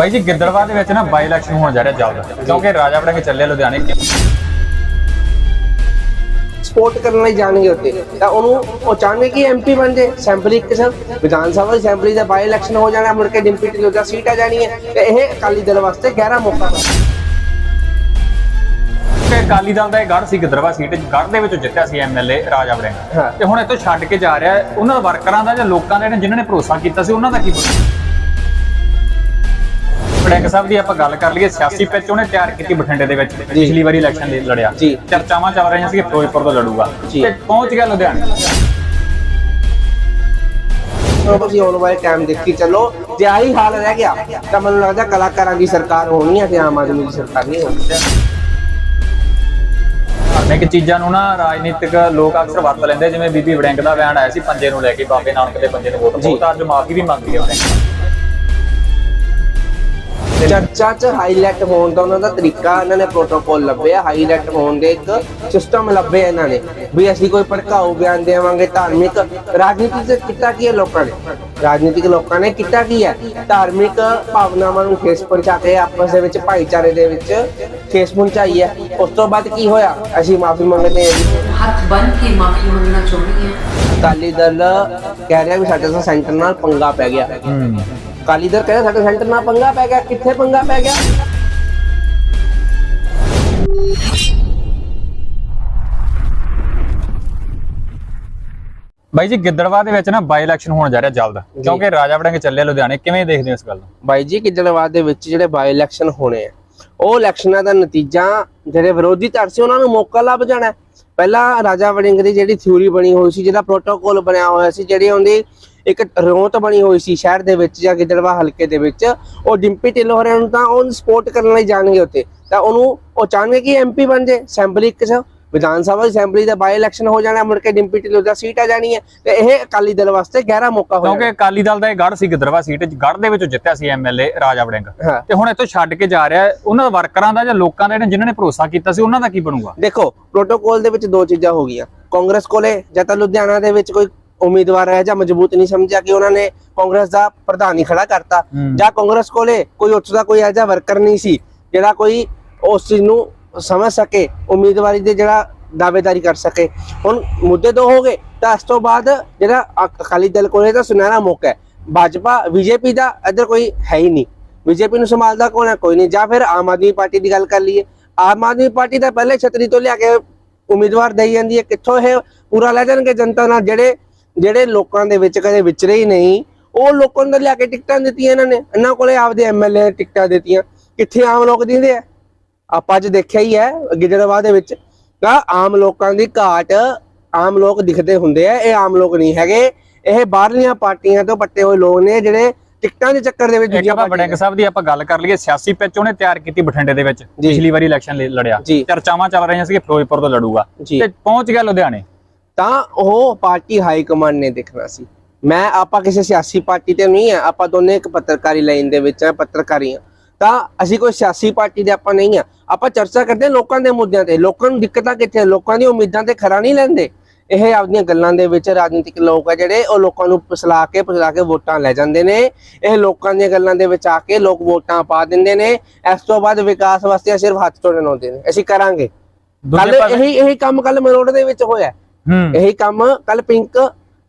ਬਾਈ ਜੀ ਗਿੱਦੜਵਾ ਦੇ ਵਿੱਚ ਨਾ ਬਾਈ ਇਲੈਕਸ਼ਨ ਹੋਣ ਜਾ ਰਿਹਾ ਜਲਦ ਕਿਉਂਕਿ ਰਾਜਾ ਵੜਿੰਗ ਚੱਲੇ ਲੁਧਿਆਣੇ। ਸਪੋਰਟ ਕਰਨ ਲਈ ਜਾਣਗੇ ਉੱਤੇ ਤਾਂ ਉਹਨੂੰ ਉਹ ਚਾਹੁੰਦੇ ਕਿ ਐਮਪੀ ਬਣ ਜੇ ਅਸੈਂਬਲੀ ਇੱਕ ਸਭ ਵਿਧਾਨ ਸਭਾ ਦੀ ਅਸੈਂਬਲੀ ਦਾ ਬਾਈ ਇਲੈਕਸ਼ਨ ਹੋ ਜਾਣਾ ਮੁੜ ਕੇ ਡਿੰਪੀ ਦਾ ਸੀਟ ਆ ਜਾਣੀ ਹੈ। ਤੇ ਇਹ ਅਕਾਲੀ ਦਲ ਵਾਸਤੇ ਗਹਿਰਾ ਮੌਕਾ ਹੈ ਕਿ ਅਕਾਲੀ ਦਲ ਦਾ ਇਹ ਗੜ੍ਹ ਸੀ ਗਿੱਦੜਵਾ ਸੀਟ ਗੜ੍ਹ ਦੇ ਵਿੱਚੋਂ ਜਿੱਤਿਆ ਸੀ ਐਮਐਲਏ ਰਾਜਾ ਵੜਿੰਗ। ਤੇ ਹੁਣ ਇੱਥੋਂ ਛੱਡ ਕੇ ਜਾ ਰਿਹਾ। ਉਹਨਾਂ ਵਰਕਰਾਂ ਦਾ ਜਾਂ ਲੋਕਾਂ ਦੇ ਨੇ ਜਿਨ੍ਹਾਂ ਨੇ ਭਰੋਸਾ ਕੀਤਾ ਸੀ ਉਹਨਾਂ ਦਾ ਕੀ ਬਣੂ ਵੜਿੰਗ ਸਾਹਿਬ ਦੀ ਆਪਾਂ ਗੱਲ ਕਰ ਲਈਏ ਸਿਆਸੀ ਪਿੱਚ ਉਹਨੇ ਤਿਆਰ ਕੀਤੀ ਬਠਿੰਡੇ ਦੇ ਵਿੱਚ ਪਿਛਲੀ ਵਾਰੀ ਇਲੈਕਸ਼ਨ ਦੇ ਲੜਿਆ। ਚਰਚਾਵਾਂ ਚੱਲ ਰਹੀਆਂ ਸੀ ਕਿ ਫਿਰੋਜ਼ਪੁਰ ਤੋਂ ਲੜੂਗਾ। ਤੇ ਪਹੁੰਚ ਗਿਆ ਲੁਧਿਆਣੇ। ਤਾਂ ਤੁਸੀਂ ਆਉਣ ਵਾਲੇ ਟਾਈਮ ਦੇਖੀ ਚੱਲੋ। ਜੇ ਆਹੀ ਹਾਲ ਰਹਿ ਗਿਆ ਤਾਂ ਮੈਨੂੰ ਲੱਗਦਾ ਕਲਾਕਾਰਾਂ ਦੀ ਸਰਕਾਰ ਹੋਣੀ ਹੈ ਤੇ ਆਮ ਆਦਮੀ ਦੀ ਸਰਕਾਰ ਨਹੀਂ ਹੋਣੀ ਧਾਰਮਿਕ ਚੀਜ਼ਾਂ ਨੂੰ ਨਾ ਰਾਜਨੀਤਿਕ ਲੋਕ ਅਕਸਰ ਵਰਤ ਲੈਂਦੇ ਜਿਵੇਂ ਬੀਬੀ ਵੜਿੰਗ ਦਾ ਬਿਆਨ ਆਇਆ ਸੀ ਪੰਜੇ ਨੂੰ ਲੈ ਕੇ ਬਾਬੇ ਨਾਨਕ ਦੇ ਪੰਜੇ ਨੂੰ ਵੋਟ ਪਾਓ ਤਾਂ ਅੱਜ ਮਾਫੀ ਵੀ ਮੰਗਦੀ ਹੈ ਵੜਿੰਗ ਚਰਚਾ 'ਚ ਹਾਈਲਾਈਟ ਹੋਣ ਦਾ ਉਹਨਾਂ ਦਾ ਤਰੀਕਾ, ਇਹਨਾਂ ਨੇ ਪ੍ਰੋਟੋਕੋਲ ਲੱਭਿਆ। ਹਾਈਲਾਈਟ ਹੋਣ ਦੇ ਇੱਕ ਸਿਸਟਮ ਲੱਭਿਆ ਇਹਨਾਂ ਨੇ। ਵੀ ਅਸੀਂ ਕੋਈ ਭੜਕਾਊ ਬਿਆਨ ਦੇਵਾਂਗੇ ਧਾਰਮਿਕ। ਰਾਜਨੀਤੀ 'ਚ ਕੀਤਾ ਕੀ ਹੈ ਲੋਕਾਂ ਨੇ? ਰਾਜਨੀਤਿਕ ਲੋਕਾਂ ਨੇ ਕੀਤਾ ਕੀ ਹੈ ਧਾਰਮਿਕ ਭਾਵਨਾਵਾਂ ਨੂੰ ਠੇਸ ਪਹੁੰਚਾ ਕੇ ਆਪਸ ਦੇ ਵਿੱਚ ਭਾਈਚਾਰੇ ਦੇ ਵਿੱਚ ਠੇਸ ਪਹੁੰਚਾਈ ਹੈ ਉਸ ਤੋਂ ਬਾਅਦ ਕੀ ਹੋਇਆ? ਅਸੀਂ ਮਾਫੀ ਮੰਗਦੇ ਹਾਂ ਹੱਥ ਬੰਨ ਕੇ ਮਾਫੀ ਮੰਗਣਾ ਚਾਹੁੰਦੀ ਹਾਂ। ਅਕਾਲੀ ਦਲ ਕਹਿ ਰਿਹਾ ਵੀ ਸਾਡੇ ਤਾਂ ਸੈਂਟਰ ਨਾਲ ਪੰਗਾ ਪੈ ਗਿਆ। ਅਕਾਲੀ ਦਲ ਕਹਿ ਰਿਹਾ ਸਾਡੇ ਸੈਂਟਰ ਨਾਲ ਪੰਗਾ ਪੈ ਗਿਆ। ਕਿੱਥੇ ਪੰਗਾ ਪੈ ਗਿਆ? ਬਾਈ ਜੀ ਗਿੱਦੜਵਾ ਦੇ ਵਿੱਚ ਨਾ ਬਾਈ ਇਲੈਕਸ਼ਨ ਹੋਣ ਜਾ ਰਿਹਾ ਜਲਦ। ਕਿਉਂਕਿ ਰਾਜਾ ਵੜਿੰਗ ਚੱਲੇ ਲੁਧਿਆਣੇ ਕਿਵੇਂ ਦੇਖਦੇ ਹੋ ਇਸ ਗੱਲ ਨੂੰ? ਬਾਈ ਜੀ ਗਿੱਦੜਵਾਦ ਦੇ ਵਿੱਚ ਜਿਹੜੇ ਬਾਈ ਇਲੈਕਸ਼ਨ ਹੋਣੇ ਆ ਉਹ ਇਲੈਕਸ਼ਨਾਂ ਦਾ ਨਤੀਜਾ ਜਿਹੜੇ ਵਿਰੋਧੀ ਧਿਰ ਸੀ ਉਹਨਾਂ ਨੂੰ ਮੌਕਾ ਲੱਭ ਜਾਣਾ। ਪਹਿਲਾਂ ਰਾਜਾ ਵੜਿੰਗ ਦੀ ਜਿਹੜੀ ਥਿਊਰੀ ਬਣੀ ਹੋਈ ਸੀ ਜਿਹੜਾ ਪ੍ਰੋਟੋਕਾਲ ਬਣਿਆ ਹੋਇਆ ਸੀ ਜਿਹੜੀ ਉਹਦੀ ਇੱਕ ਰੌਂਤ ਬਣੀ ਹੋਈ ਸੀ ਸ਼ਹਿਰ ਦੇ ਵਿੱਚ ਜਾਂ ਗਿੱਦੜਵਾ ਹਲਕੇ ਦੇ ਵਿੱਚ ਉਹ ਡਿੰਪੀ ਢਿੱਲੋਂ ਨੂੰ ਤਾਂ ਉਹਨੂੰ ਸਪੋਰਟ ਕਰਨ ਲਈ ਜਾਣਗੇ ਉੱਤੇ ਤਾਂ ਉਹਨੂੰ ਉਹ ਚਾਹੁੰਦੇ ਕਿ ਐਮਪੀ ਬਣ ਜੇ ਅਸੈਂਬਲੀ ਇੱਕ ਸਭ ਵਿਧਾਨ ਸਭਾ ਦੀ ਅਸੈਂਬਲੀ ਦਾ ਬਾਈ ਇਲੈਕਸ਼ਨ ਹੋ ਜਾਣਾ ਮੁੜ ਕੇ ਡਿੰਪੀ ਢਿੱਲੋਂ ਦਾ ਸੀਟ ਆ ਜਾਣੀ ਹੈ। ਤੇ ਇਹ ਅਕਾਲੀ ਦਲ ਵਾਸਤੇ ਗਹਿਰਾ ਮੌਕਾ ਹੋ ਕਿਉਂਕਿ ਅਕਾਲੀ ਦਲ ਦਾ ਇਹ ਗੜ੍ਹ ਸੀ ਗਿੱਦੜਵਾ ਸੀਟ ਗੜ੍ਹ ਦੇ ਵਿੱਚੋਂ ਜਿੱਤਿਆ ਸੀ ਐਮਐਲਏ ਰਾਜਾ ਵੜਿੰਗ ਤੇ ਹੁਣ ਇੱਥੋਂ ਛੱਡ ਕੇ ਜਾ ਰਿਹਾ। ਉਹਨਾਂ ਵਰਕਰਾਂ ਦਾ ਜਾਂ ਲੋਕਾਂ ਦੇ ਨੇ ਜਿਨ੍ਹਾਂ ਨੇ ਭਰੋਸਾ ਕੀਤਾ ਸੀ ਉਹਨਾਂ ਦਾ ਕੀ ਬਣੂਗਾ? ਦੇਖੋ ਪ੍ਰੋਟੋਕਾਲ ਦੇ ਵਿੱਚ ਦੋ ਚੀਜ਼ਾਂ ਹੋ ਗਈਆਂ। ਕਾਂਗਰਸ ਕੋਲੇ ਜਾਂ ਤਾਂ ਲੁਧਿਆਣਾ ਦੇ ਵਿੱਚ ਕੋਈ ਉਮੀਦਵਾਰ ਹੈ ਜਾਂ ਮਜ਼ਬੂਤ ਨਹੀਂ ਸਮਝਿਆ ਕਿ ਉਹਨਾਂ ਨੇ ਕਾਂਗਰਸ ਦਾ ਪ੍ਰਧਾਨ ਹੀ ਖੜਾ ਕਰਤਾ। ਜਾਂ ਕਾਂਗਰਸ ਕੋਲੇ ਕੋਈ ਉੱਥੋਂ ਦਾ ਕੋਈ ਐਜਾ ਵਰਕਰ ਨਹੀਂ ਸੀ ਜਿਹੜਾ ਕੋਈ ਉਸ ਚੀਜ਼ ਨੂੰ ਸਮਝ ਸਕੇ, ਉਮੀਦਵਾਰੀ ਦੇ ਜਿਹੜਾ ਦਾਅਵੇਦਾਰੀ ਕਰ ਸਕੇ। ਹੁਣ ਮੁੱਦੇ ਦੋ ਹੋ ਗਏ, ਤਾਂ ਇਸ ਤੋਂ ਬਾਅਦ ਜਿਹੜਾ ਅਕਾਲੀ ਦਲ ਕੋਲੇ ਤਾਂ ਸੁਨਹਿਰਾ ਮੌਕਾ ਹੈ। ਭਾਜਪਾ, ਬੀਜੇਪੀ ਦਾ ਇੱਧਰ ਕੋਈ ਹੈ ਹੀ ਨਹੀਂ। ਬੀਜੇਪੀ ਨੂੰ ਸੰਭਾਲਦਾ ਕੌਣ ਹੈ? ਕੋਈ ਨਹੀਂ। ਜਾਂ ਫਿਰ ਆਮ ਆਦਮੀ ਪਾਰਟੀ ਦੀ ਗੱਲ ਕਰ ਲਈਏ। ਆਮ ਆਦਮੀ ਪਾਰਟੀ ਤਾਂ ਪਹਿਲੇ ਛਤਰੀ ਤੋਂ ਲਿਆ ਕੇ ਉਮੀਦਵਾਰ ਦਈ ਜਾਂਦੀ ਹੈ। ਕਿੱਥੋਂ ਇਹ ਪੂਰਾ ਲੈ ਜਾਣਗੇ ਜਨਤਾ ਨਾਲ? ਜਿਹੜੇ ਜਿਹੜੇ ਲੋਕਾਂ ਦੇ ਵਿੱਚ ਕਦੇ ਵਿਚਰੇ ਹੀ ਨਹੀਂ, ਉਹ ਲੋਕਾਂ ਨੂੰ ਲਿਆ ਕੇ ਟਿਕਟਾਂ ਦਿੱਤੀਆਂ ਇਹਨਾਂ ਨੇ। ਇਹਨਾਂ ਕੋਲੇ ਆਪਦੇ ਐਮਐਲਏ ਟਿਕਟਾਂ ਦਿੱਤੀਆਂ। ਕਿੱਥੇ ਆਮ ਲੋਕ ਦਿੰਦੇ ਆ? ਆਪਾਂ ਅੱਜ ਦੇਖਿਆ ਹੀ ਹੈ ਗਿੱਦੜਵਾਹ ਦੇ ਵਿੱਚ ਤਾਂ ਆਮ ਲੋਕਾਂ ਦੀ ਘਾਟ ਆਮ ਲੋਕ ਦਿਖਦੇ ਹੁੰਦੇ ਆ ਇਹ ਆਮ ਲੋਕ ਨਹੀਂ ਹੈਗੇ ਇਹ ਬਾਹਰਲੀਆਂ ਪਾਰਟੀਆਂ ਤੋਂ ਪੱਟੇ ਹੋਏ ਲੋਕ ਨੇ ਜਿਹੜੇ ਟਿਕਟਾਂ ਦੇ ਚੱਕਰ ਦੇ ਵਿੱਚ ਦੂਜੀਆਂ ਆਪਾਂ ਪਾਰਟੀਆਂ ਵੜਿੰਗ ਸਾਹਿਬ ਦੀ ਆਪਾਂ ਗੱਲ ਕਰ ਲਈਏ ਸਿਆਸੀ ਪਿੱਚ ਉਹਨੇ ਤਿਆਰ ਕੀਤੀ ਬਠਿੰਡੇ ਦੇ ਵਿੱਚ। ਪਿਛਲੀ ਵਾਰੀ ਇਲੈਕਸ਼ਨ ਲੜਿਆ। ਚਰਚਾਵਾਂ ਚੱਲ ਰਹੀਆਂ ਸੀ ਕਿ ਫਿਰੋਜ਼ਪੁਰ ਤੋਂ ਲੜੂਗਾ। ਤੇ ਪਹੁੰਚ ਗਿਆ ਲੁਧਿਆਣੇ ਤਾਂ ਉਹ ਪਾਰਟੀ ਹਾਈ ਕਮਾਂਡ ਨੇ ਦੇਖਣਾ ਸੀ ਮੈਂ ਆਪਾਂ ਕਿਸੇ ਸਿਆਸੀ ਪਾਰਟੀ ਤੇ ਨਹੀਂ ਆ ਆਪਾਂ ਦੋਨੇ ਇੱਕ ਪੱਤਰਕਾਰੀ ਲਾਈਨ ਦੇ ਵਿੱਚ ਆ ਪੱਤਰਕਾਰੀ ਆ ਤਾਂ ਅਸੀਂ ਕੋਈ ਸਿਆਸੀ ਪਾਰਟੀ ਦੇ ਆਪਾਂ ਨਹੀਂ ਆ। ਆਪਾਂ ਚਰਚਾ ਕਰਦੇ ਹਾਂ ਲੋਕਾਂ ਦੇ ਮੁੱਦਿਆਂ ਤੇ। ਲੋਕਾਂ ਨੂੰ ਦਿੱਕਤਾਂ ਕਿੱਥੇ ਲੋਕਾਂ ਦੀਆਂ ਉਮੀਦਾਂ ਤੇ ਖਰਾ ਨਹੀਂ ਲੈਂਦੇ। ਇਹ ਆਪਦੀਆਂ ਗੱਲਾਂ ਦੇ ਵਿੱਚ ਰਾਜਨੀਤਿਕ ਲੋਕ ਆ ਜਿਹੜੇ ਉਹ ਲੋਕਾਂ ਨੂੰ ਫਸਲਾ ਕੇ ਫਸਲਾ ਕੇ ਵੋਟਾਂ ਲੈ ਜਾਂਦੇ ਨੇ। ਇਹ ਲੋਕਾਂ ਦੀਆਂ ਗੱਲਾਂ ਦੇ ਵਿੱਚ ਆ ਕੇ ਲੋਕ ਵੋਟਾਂ ਪਾ ਦਿੰਦੇ ਨੇ। ਇਸ ਤੋਂ ਬਾਅਦ ਵਿਕਾਸ ਵਾਸਤੇ ਸਿਰਫ ਹੱਥ ਜੋੜਨ ਆਉਂਦੇ ਨੇ। ਅਸੀਂ ਕਰਾਂਗੇ। ਕੱਲ ਇਹੀ ਇਹੀ ਕੰਮ ਕੱਲ ਮਰੋੜ ਦੇ ਵਿੱਚ ਹੋਇਆ। ਇਹੀ ਕੰਮ ਕੱਲ ਪਿੰਕ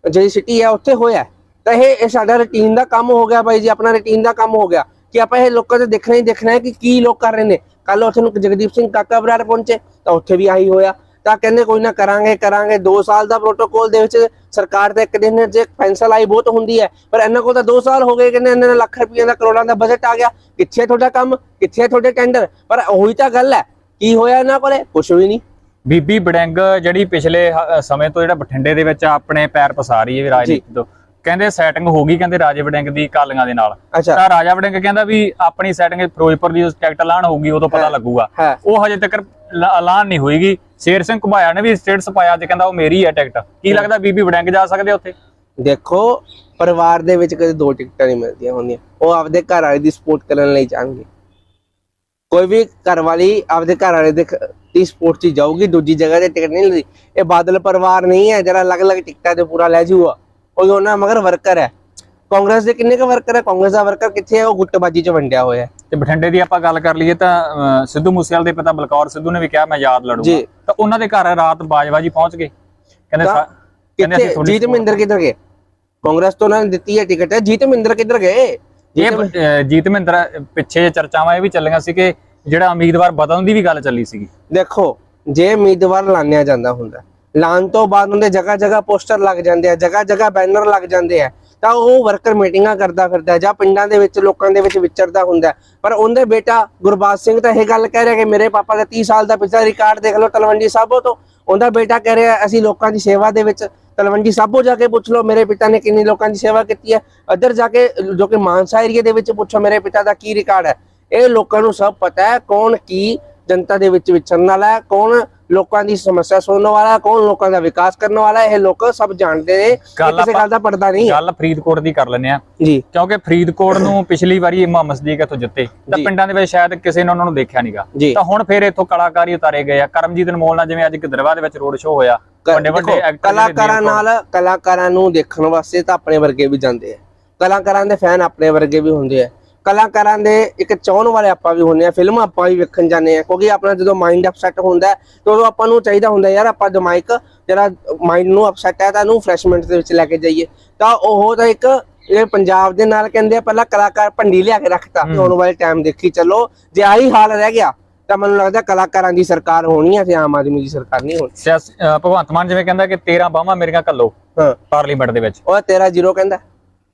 ਜਿਹੜੀ ਸਿਟੀ ਹੈ ਉੱਥੇ ਹੋਇਆ। ਤਾਂ ਇਹ ਸਾਡਾ ਰੁਟੀਨ ਦਾ ਕੰਮ ਹੋ ਗਿਆ ਬਾਈ ਜੀ। ਆਪਣਾ ਰੁਟੀਨ ਦਾ ਕੰਮ ਹੋ ਗਿਆ। ਕਿ ਆਪਾਂ ਇਹ ਲੋਕਾਂ ਤੇ ਦੇਖਣਾ ਹੀ ਦੇਖਣਾ ਹੈ ਕਿ ਕੀ ਲੋਕ ਕਰ ਰਹੇ ਨੇ। ਕੱਲ ਉੱਥੇ ਨੂੰ ਜਗਦੀਪ ਸਿੰਘ ਕਾਕਾ ਬਰਾੜ ਪਹੁੰਚੇ ਤਾਂ ਉੱਥੇ ਵੀ ਆਹੀ ਹੋਇਆ। ਤਾਂ ਕਹਿੰਦੇ ਕੋਈ ਨਾ ਕਰਾਂਗੇ ਕਰਾਂਗੇ। 2 ਸਾਲ ਦਾ ਪ੍ਰੋਟੋਕੋਲ ਦੇ ਵਿੱਚ ਸਰਕਾਰ ਤੇ ਇੱਕ ਦਿਨ ਚ ਪੈਨਸਲ ਆਈ ਬਹੁਤ ਹੁੰਦੀ ਹੈ। ਪਰ ਇਹਨਾਂ ਕੋਲ ਤਾਂ 2 ਸਾਲ ਹੋ ਗਏ ਕਹਿੰਦੇ ਇਹਨਾਂ ਨੇ ਲੱਖ ਰੁਪਈਆ ਦਾ ਕਰੋੜਾਂ ਦਾ ਬਜਟ ਆ ਗਿਆ। ਕਿੱਥੇ ਤੁਹਾਡਾ ਕੰਮ? ਕਿੱਥੇ ਤੁਹਾਡੇ ਟੈਂਡਰ ਪਰ ਉਹੀ ਤਾਂ ਗੱਲ ਹੈ। ਕੀ ਹੋਇਆ ਇਹਨਾਂ ਕੋਲੇ? ਕੁਝ ਵੀ ਨਹੀਂ। ਬੀਬੀ ਬੜਿੰਗ ਜਿਹੜੀ ਪਿਛਲੇ ਸਮੇਂ ਤੋਂ ਜਿਹੜਾ ਬਠਿੰਡੇ ਦੇ ਵਿੱਚ ਆਪਣੇ ਪੈਰ ਪਸਾਰ ਰਹੀ ਹੈ ਵੀ ਰਾਜਨੀਤੀ ਤੋਂ ਕਹਿੰਦੇ ਸੈਟਿੰਗ ਹੋ ਗਈ ਕਹਿੰਦੇ ਰਾਜੇ ਵੜਿੰਗ ਦੀ ਕਾਲੀਆਂ ਦੇ ਨਾਲ। ਤਾਂ ਰਾਜਾ ਵੜਿੰਗ ਕਹਿੰਦਾ ਵੀ ਆਪਣੀ ਸੈਟਿੰਗ ਫਿਰੋਜ਼ਪੁਰ ਦੀ ਟਿਕਟ ਐਲਾਨ ਹੋਊਗੀ ਉਦੋਂ ਪਤਾ। ਲੱਗੂਗਾ। ਉਹ ਹਜੇ ਤੱਕ ਐਲਾਨ ਨਹੀਂ ਹੋਏਗੀ ਸ਼ੇਰ ਸਿੰਘ ਘੁਬਾਇਆ ਨੇ ਵੀ ਸਟੇਟਸ ਪਾਇਆ ਅੱਜ ਕਹਿੰਦਾ ਉਹ ਮੇਰੀ ਹੈ ਟਿਕਟ। ਕੀ ਲੱਗਦਾ ਬੀਬੀ ਵੜਿੰਗ ਜਾ ਸਕਦੇ ਉੱਥੇ? ਦੇਖੋ ਪਰਿਵਾਰ ਦੇ ਵਿੱਚ ਕਦੇ ਦੋ ਟਿਕਟਾਂ ਨਹੀਂ ਮਿਲਦੀਆਂ ਹੁੰਦੀਆਂ। ਉਹ ਆਪਦੇ ਘਰ ਵਾਲੇ ਦੀ ਸਪੋਰਟ ਕਰਨ ਲਈ ਜਾਣਗੇ। ਕੋਈ ਵੀ ਘਰ ਵਾਲੀ ਆਪਦੇ ਘਰ ਵਾਲੇ ਦੇ ਦੀ ਸਪੋਰਟ 'ਚ ਜਾਊਗੀ ਦੂਜੀ ਜਗ੍ਹਾ ਤੇ ਟਿਕਟ ਨਹੀਂ ਲੈਂਦੀ ਇਹ ਬਾਦਲ ਪਰਿਵਾਰ ਨਹੀਂ ਹੈ ਜਿਹੜਾ ਅਲੱਗ-ਅਲੱਗ ਟਿਕਟਾਂ ਤੇ ਪੂਰਾ ਲੈ ਜਾਊਗਾ। ਉਹ ਉਹਨਾਂ ਮਗਰ ਵਰਕਰ ਹੈ। ਕਾਂਗਰਸ ਦੇ ਕਿੰਨੇ ਕੁ ਵਰਕਰ ਹੈ? ਕਾਂਗਰਸ ਦਾ ਵਰਕਰ ਕਿੱਥੇ ਹੈ? ਉਹ ਗੁੱਟਬਾਜੀ 'ਚ ਵੰਡਿਆ ਹੋਇਆ ਹੈ। ਤੇ ਬਠਿੰਡੇ ਦੀ ਆਪਾਂ ਗੱਲ ਕਰ ਲਈਏ ਤਾਂ ਅਹ, ਸਿੱਧੂ ਮੂਸੇਵਾਲ ਦੇ ਪਿਤਾ ਬਲਕੌਰ ਸਿੱਧੂ ਨੇ ਵੀ ਕਿਹਾ ਮੈਂ ਯਾਦ ਲੜੂੰਗਾ। ਜੀ। ਤਾਂ ਉਹਨਾਂ ਦੇ ਘਰ ਰਾਤ ਬਾਜਵਾਜੀ ਪਹੁੰਚ ਗਏ। ਕਹਿੰਦੇ ਤਾਂ ਸਾ- ਕਹਿੰਦੇ ਅਸੀਂ ਕਿੱਥੇ? ਤੁਹਾਡੀ ਜੀਤ ਮਹਿੰਦਰ ਕਿੱਧਰ ਗਏ? ਕਾਂਗਰਸ ਤੋਂ ਉਹਨਾਂ ਨੇ ਦਿੱਤੀ ਹੈ ਟਿਕਟ। ਜੀਤ ਮਹਿੰਦਰ ਕਿੱਧਰ ਗਏ? ਇਹ ਅਹ, ਜੀਤ ਮਹਿੰਦਰ ਪਿੱਛੇ ਚਰਚਾਵਾਂ ਇਹ ਵੀ ਚੱਲੀਆਂ ਸੀ ਕਿ ਜਿਹੜਾ ਉਮੀਦਵਾਰ ਬਦਲਣ ਦੀ ਵੀ ਗੱਲ ਚੱਲੀ ਸੀਗੀ। ਦੇਖੋ ਜੇ ਉਮੀਦਵਾਰ ਲਾਣਿਆ ਜਾਂਦਾ ਹੁੰਦਾ ਲਾਉਣ ਤੋਂ ਬਾਅਦ ਉਹਦੇ ਜਗ੍ਹਾ ਜਗ੍ਹਾ ਪੋਸਟਰ ਲੱਗ ਜਾਂਦੇ ਆ, ਜਗ੍ਹਾ ਜਗ੍ਹਾ ਬੈਨਰ ਲੱਗ ਜਾਂਦੇ ਆ। ਤਾਂ ਉਹ ਵਰਕਰ ਮੀਟਿੰਗਾਂ ਕਰਦਾ ਫਿਰਦਾ ਜਾਂ ਪਿੰਡਾਂ ਦੇ ਵਿੱਚ, ਲੋਕਾਂ ਦੇ ਵਿੱਚ ਵਿਚਰਦਾ ਹੁੰਦਾ ਪਰ ਉਹਦੇ ਬੇਟਾ ਗੁਰਬਾਜ ਸਿੰਘ ਤਾਂ ਇਹ ਗੱਲ ਕਹਿ ਰਿਹਾ ਕਿ ਮੇਰੇ ਪਾਪਾ ਦਾ 30 ਸਾਲ ਦਾ ਪਿਛਲਾ ਰਿਕਾਰਡ ਦੇਖ ਲਓ ਤਲਵੰਡੀ ਸਾਬੋ ਤੋਂ। ਉਹਦਾ ਬੇਟਾ ਕਹਿ ਰਿਹਾ, ਅਸੀਂ ਲੋਕਾਂ ਦੀ ਸੇਵਾ ਦੇ ਵਿੱਚ, ਤਲਵੰਡੀ ਸਾਬੋ ਜਾ ਕੇ ਪੁੱਛ ਲਓ, ਮੇਰੇ ਪਿਤਾ ਨੇ ਕਿੰਨੀ ਲੋਕਾਂ ਦੀ ਸੇਵਾ ਕੀਤੀ ਹੈ। ਅਦਰ ਜਾ ਕੇ, ਜੋ ਕਿ ਮਾਨਸਾ ਏਰੀਏ ਦੇ ਵਿੱਚ ਪੁੱਛੋ, ਮੇਰੇ ਪਿਤਾ ਦਾ ਕੀ ਰਿਕਾਰਡ ਹੈ? ਇਹ ਲੋਕਾਂ ਨੂੰ ਸਭ ਪਤਾ ਹੈ ਕੌਣ ਕੀ ਜਨਤਾ ਦੇ ਵਿੱਚ ਵਿਚਰਨ ਵਾਲਾ ਹੈ, ਕੌਣ ਲੋਕਾਂ ਦੀ ਸਮੱਸਿਆ ਸੁਣਨ ਵਾਲਾ ਕੌਣ ਲੋਕਾਂ ਦਾ ਵਿਕਾਸ ਕਰਨ ਵਾਲਾ ਇਹ ਲੋਕ ਸਭ ਜਾਣਦੇ ਨੇ। ਕਿਸੇ ਗੱਲ ਦਾ ਪੜਦਾ ਨਹੀਂ। ਗੱਲ ਫਰੀਦਕੋਟ ਦੀ ਕਰ ਲੈਂਦੇ ਆ ਜੀ। ਕਿਉਂਕਿ ਫਰੀਦਕੋਟ ਨੂੰ ਪਿਛਲੀ ਵਾਰੀ ਮੁਹੰਮਦ ਸਦੀਕ ਇੱਥੋਂ ਜਿੱਤੇ ਤਾਂ। ਪਿੰਡਾਂ ਦੇ ਵਿੱਚ ਸ਼ਾਇਦ ਕਿਸੇ ਨੇ ਉਹਨਾਂ ਨੂੰ ਦੇਖਿਆ ਨਹੀਂਗਾ ਤਾਂ ਹੁਣ ਫੇਰ ਇੱਥੋਂ ਕਲਾਕਾਰੀ ਉਤਾਰੇ ਗਏ ਆ। ਕਰਮਜੀਤ ਅਨਮੋਲ ਨਾਲ ਜਿਵੇਂ ਅੱਜ ਗਿੱਦੜਵਾ ਦੇ ਵਿੱਚ ਰੋਡ ਸ਼ੋਅ ਹੋਇਆ ਵੱਡੇ ਵੱਡੇ ਕਲਾਕਾਰਾਂ ਨਾਲ ਕਲਾਕਾਰਾਂ ਨੂੰ ਦੇਖਣ ਵਾਸਤੇ ਤਾਂ ਆਪਣੇ ਵਰਗੇ ਵੀ ਜਾਂਦੇ ਆ। ਕਲਾਕਾਰਾਂ ਦੇ ਫੈਨ ਆਪਣੇ ਵਰਗੇ ਵੀ ਹੁੰਦੇ ਆ। ਕਲਾਕਾਰਾਂ ਦੇ ਇੱਕ ਚਾਹਣ ਵਾਲੇ ਆਪਾਂ ਵੀ ਹੁੰਦੇ ਆ ਫਿਲਮ ਆਪਾਂ ਵੀ ਵੇਖਣ ਜਾਂਦੇ ਆ ਕਿਉਂਕਿ ਆਪਣਾ ਜਦੋਂ ਮਾਈਂਡ ਅਪਸੈਟ ਹੁੰਦਾ ਤਾਂ ਉਦੋਂ ਆਪਾਂ ਨੂੰ ਚਾਹੀਦਾ ਹੁੰਦਾ ਯਾਰ ਆਪਾਂ ਦਿਮਾਗ ਜਿਹੜਾ ਮਾਈਂਡ ਨੂੰ ਅਪਸੈਟ ਹੈ ਤਾਂ ਇਹਨੂੰ ਫਰੈਸ਼ਮੈਂਟ ਦੇ ਵਿੱਚ ਲੈ ਕੇ ਜਾਈਏ। ਤਾਂ ਉਹ ਤਾਂ ਇੱਕ ਇਹ ਪੰਜਾਬ ਦੇ ਨਾਲ ਕਹਿੰਦੇ ਆ ਪਹਿਲਾਂ ਕਲਾਕਾਰ ਭੰਡੀ ਲਿਆ ਕੇ ਰੱਖਤਾ ਆਉਣ ਵਾਲੇ ਟਾਈਮ ਦੇਖੀ ਚੱਲੋ। ਜੇ ਆਹੀ ਹਾਲ ਰਹਿ ਗਿਆ ਤਾਂ ਮੈਨੂੰ ਲੱਗਦਾ ਕਲਾਕਾਰਾਂ ਦੀ ਸਰਕਾਰ ਹੋਣੀ ਹੈ ਤੇ ਆਮ ਆਦਮੀ ਦੀ ਸਰਕਾਰ ਨਹੀਂ ਹੋਣੀ। ਭਗਵੰਤ ਮਾਨ ਜਿਵੇਂ ਕਹਿੰਦਾ ਕਿ 13 ਬਾਹਾਂ ਮੇਰੀਆਂ ਕੱਲੋ ਹਾਂ। ਪਾਰਲੀਮੈਂਟ ਦੇ ਵਿੱਚ। ਉਹ ਤੇਰਾ ਜ਼ੀਰੋ ਕਹਿੰਦਾ।